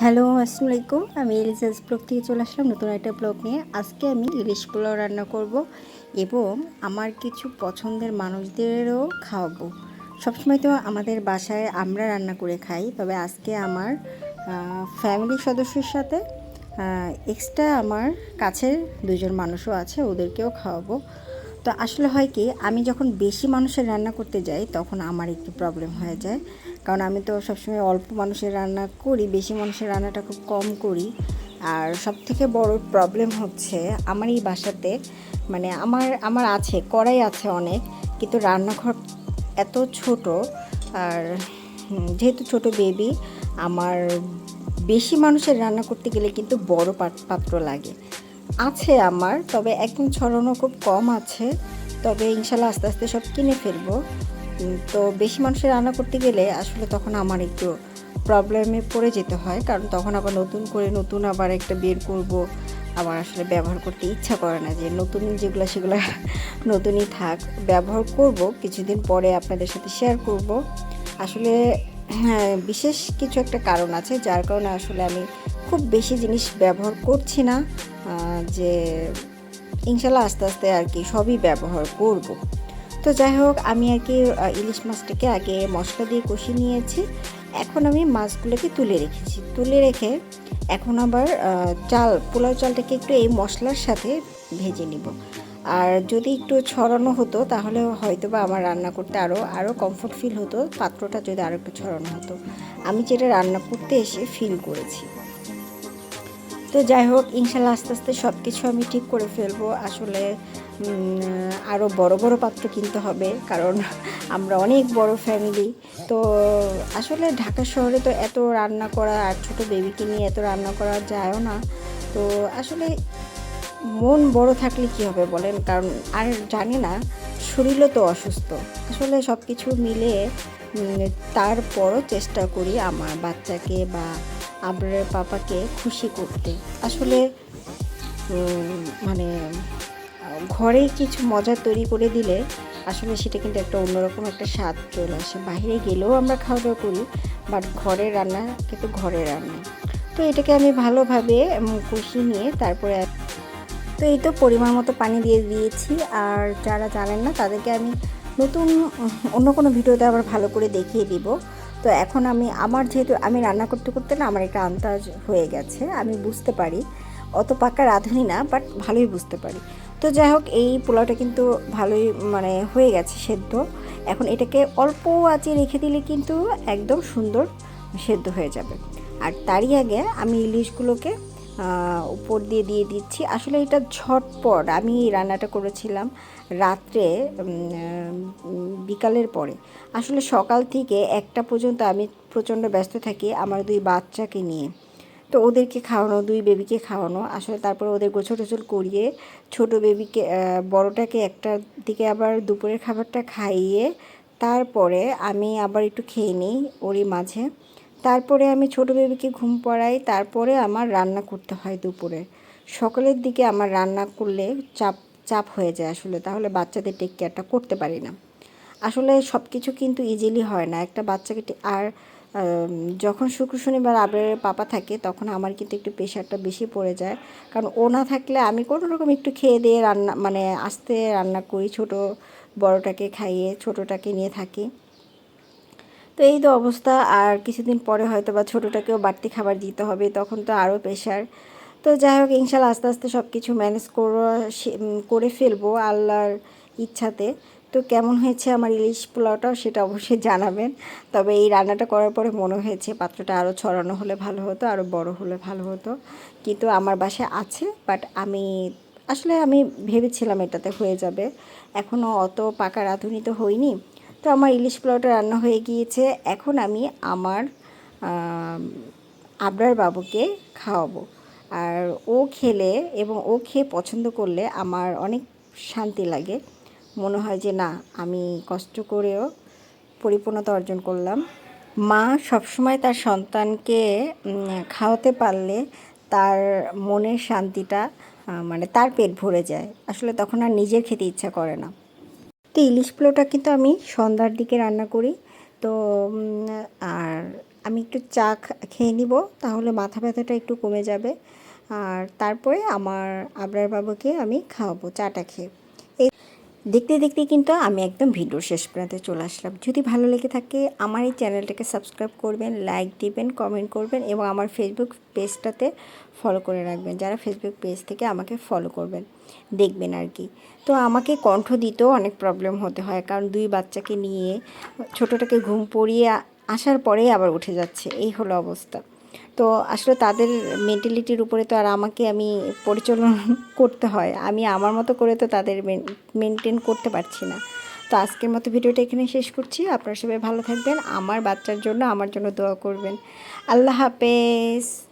Hello আসসালামু আলাইকুম আমি এলিজাস ব্লগ থেকে চলে আসলাম নতুন একটা ব্লগ নিয়ে। আজকে আমি ইলিশ পোলাও রান্না করব এবং আমার কিছু পছন্দের মানুষদেরও খাওয়াবো। সবসময় তো আমাদের বাসায় আমরা রান্না করে খাই, তবে আজকে আমার ফ্যামিলি সদস্যের সাথে এক্সট্রা আমার কাছের দুজন মানুষও আছে, ওদেরকেও খাওয়াবো। তো আসলে হয় কি, আমি যখন বেশি মানুষের রান্না করতে যাই, তখন আমার একটু প্রবলেম হয়ে যায়। কারণ আমি তো সবসময় অল্প মানুষের রান্না করি, বেশি মানুষের রান্নাটা খুব কম করি। আর সব থেকে বড় প্রবলেম হচ্ছে আমার এই বাসাতে মানে আমার আমার আছে, কড়াই আছে অনেক, কিন্তু রান্নাঘর এত ছোট, আর যেহেতু ছোট বেবি আমার বেশি মানুষের রান্না করতে গেলে কিন্তু বড় পাত- পাত্র লাগে। আছে আমার, তবে একদম ছড়ানো খুব কম আছে, তবে ইনশাল্লাহ আস্তে আস্তে সব কিনে ফেলব। তো বেশি মানুষের রান্না করতে গেলে আসলে তখন আমার একটু প্রবলেমে পড়ে যেতে হয়। কারণ তখন আবার নতুন করে নতুন আবার একটা বের করব। আমার আসলে ব্যবহার করতে ইচ্ছা করে না যে নতুন যেগুলো সেগুলো নতুনই থাক, ব্যবহার করব। কিছুদিন পরে আপনাদের সাথে শেয়ার করব। আসলে হ্যাঁ বিশেষ কিছু একটা কারণ আছে যার কারণে আসলে আমি খুব বেশি জিনিস ব্যবহার করছি না। যে ইনশাল্লাহ আস্তে আস্তে আর কি সবই ব্যবহার করব। তো যাই হোক, আমি আর কি ইলিশ মাছটাকে আগে মশলা দিয়ে কষিয়ে নিয়েছি। এখন আমি মাছগুলোকে তুলে রেখেছি। তুলে রেখে এখন আবার চাল, পোলাও চালটাকে একটু এই মশলার সাথে ভেজে নিব। আর যদি একটু ছড়ানো হতো, তাহলে হয়তো বা আমার রান্না করতে আরও আরও কমফোর্ট ফিল হতো, পাত্রটা যদি আরও একটু ছড়ানো হতো। আমি যেটা রান্না করতে এসে ফিল করেছি। তো যাই হোক, ইনশাল্লাহ আস্তে আস্তে সব কিছু আমি ঠিক করে ফেলব। আসলে আরও বড় বড় পাত্র কিনতে হবে, কারণ আমরা অনেক বড় ফ্যামিলি তো আসলে ঢাকা শহরে তো এত রান্না করা আর ছোটো বেবিকে নিয়ে এত রান্না করা যায়ও না। তো আসলে মন বড় থাকলে কি হবে বলেন? কারণ আর জানি না, শরীরও তো অসুস্থ। আসলে সব কিছু মিলে তারপরও চেষ্টা করি আমার বাচ্চাকে বা আবরের পাপাকে খুশি করতে। আসলে মানে ঘরে কিছু মজা তৈরি করে দিলে আসলে সেটা কিন্তু একটা অন্যরকম একটা স্বাদ চলে আসে। বাইরে গেলেও আমরা খাওয়া দাওয়া করি, বাট ঘরের রান্না কিন্তু ঘরের রান্না। তো এটাকে আমি ভালোভাবে কষিয়ে নিয়ে তারপরে তো এই তো পরিমাণ মতো পানি দিয়ে দিয়েছি। আর যারা জানেন না, তাদেরকে আমি নতুন অন্য কোনো ভিডিওতে আবার ভালো করে দেখিয়ে দিব। তো এখন আমি, আমার যেহেতু, আমি রান্না করতে করতে না আমার একটা আন্দাজ হয়ে গেছে, আমি বুঝতে পারি। অত পাকা রাঁধুনি না বাট ভালোই বুঝতে পারি। তো যাই হোক, এই পোলাওটা কিন্তু ভালোই মানে হয়ে গেছে সেদ্ধ। এখন এটাকে অল্প আঁচে রেখে দিলে কিন্তু একদম সুন্দর সেদ্ধ হয়ে যাবে। আর তারই আগে আমি ইলিশগুলোকে উপর দিয়ে দিয়ে দিচ্ছি। আসলে এটা ঝটপট। আমি রান্নাটা করেছিলাম রাত্রে বিকালের পরে। আসলে সকাল থেকে একটা পর্যন্ত আমি প্রচণ্ড ব্যস্ত থাকি আমার দুই বাচ্চাকে নিয়ে। তো ওদেরকে খাওয়ানো, দুই বেবিকে খাওয়ানো। আসলে তারপরে ওদের গোছল টোছল করিয়ে, ছোট বেবিকে বড়টাকে একটা দিকে আবার দুপুরের খাবারটা খাইয়ে, তারপরে আমি আবার একটু খেয়ে নিই ওরই মাঝে। তারপরে আমি ছোট বেবিকে ঘুম পড়াই, তারপরে আমার রান্না করতে হয় দুপুরে। সকালের দিকে আমার রান্না করলে চাপ চাপ হয়ে যায় আসলে, তাহলে বাচ্চাদের টেক কেয়ারটা করতে পারি না। আসলে সব কিছু কিন্তু ইজিলি হয় না। একটা বাচ্চাকে আর যখন শুক্র শনিবার আবরের পাপা থাকে, তখন আমার কিন্তু একটু প্রেশারটা বেশি পড়ে যায়। কারণ ও না থাকলে আমি কোনো রকম একটু খেয়ে দিয়ে রান্না মানে আস্তে রান্না করি, ছোট বড়টাকে খাইয়ে, ছোটোটাকে নিয়ে থাকি। তো এই তো অবস্থা। আর কিছুদিন পরে হয়তো বা ছোটোটাকেও বাড়তি খাবার দিতে হবে, তখন তো আরও প্রেশার তো যাই হোক, ইনশাল্লাহ আস্তে আস্তে সব কিছু ম্যানেজ করে ফেলব আল্লাহর ইচ্ছাতে। তো কেমন হয়েছে আমার ইলিশ পোলাওটাও সেটা অবশ্যই জানাবেন। তবে এই রান্নাটা করার পরে মনে হয়েছে পাত্রটা আরও ছড়ানো হলে ভালো হতো, আরও বড় হলে ভালো হতো। কিন্তু আমার বাসায় আছে বাট আমি, আসলে আমি ভেবেছিলাম এটাতে হয়ে যাবে। এখনও অত পাকা রাঁধুনি তো হয়নি। তো আমার ইলিশ পোলাওটা রান্না হয়ে গিয়েছে। এখন আমি আমার আবরার বাবুকে খাওয়াবো। আর ও খেলে এবং ও খেয়ে পছন্দ করলে আমার অনেক শান্তি লাগে। মনে হয় যে না, আমি কষ্ট করেও পরিপূর্ণতা অর্জন করলাম। মা সবসময় তার সন্তানকে খাওয়াতে পারলে তার মনের শান্তিটা মানে তার পেট ভরে যায়। আসলে তখন আর নিজের খেতে ইচ্ছা করে না। তো ইলিশ পোলাওটা কিন্তু আমি সন্ধ্যার দিকে রান্না করি। তো আর আমি একটু চা খেয়ে নিব, তাহলে মাথা ব্যথাটা একটু কমে যাবে। আর তারপরে আমার আবরার বাবুকে আমি খাওয়াবো, চাটা খেয়ে। দেখতে দেখতে কিন্তু আমি একদম ভিডিও শেষ প্রান্তে চলে আসলাম। যদি ভালো লেগে থাকে, আমার এই চ্যানেলটাকে সাবস্ক্রাইব করবেন, লাইক দিবেন, কমেন্ট করবেন এবং আমার ফেসবুক পেজটাতে ফলো করে রাখবেন। যারা ফেসবুক পেজ থেকে আমাকে ফলো করবেন, দেখবেন আর কি। তো আমাকে কণ্ঠ দিতেও অনেক প্রবলেম হতে হয়, কারণ দুই বাচ্চাকে নিয়ে ছোটোটাকে ঘুম পড়িয়ে আসার পরেই আবার উঠে যাচ্ছে। এই হলো অবস্থা। তো আসলে তাদের মেন্টালিটির উপরে তো আর আমাকে আমি পরিচালনা করতে হয়। আমি আমার মতো করে তো তাদের মেনটেন করতে পারছি না। তো আজকের মতো ভিডিওটা এখানে শেষ করছি। আপনারা সবাই ভালো থাকবেন। আমার বাচ্চার জন্য আমার জন্য দোয়া করবেন। আল্লাহ হাফেজ।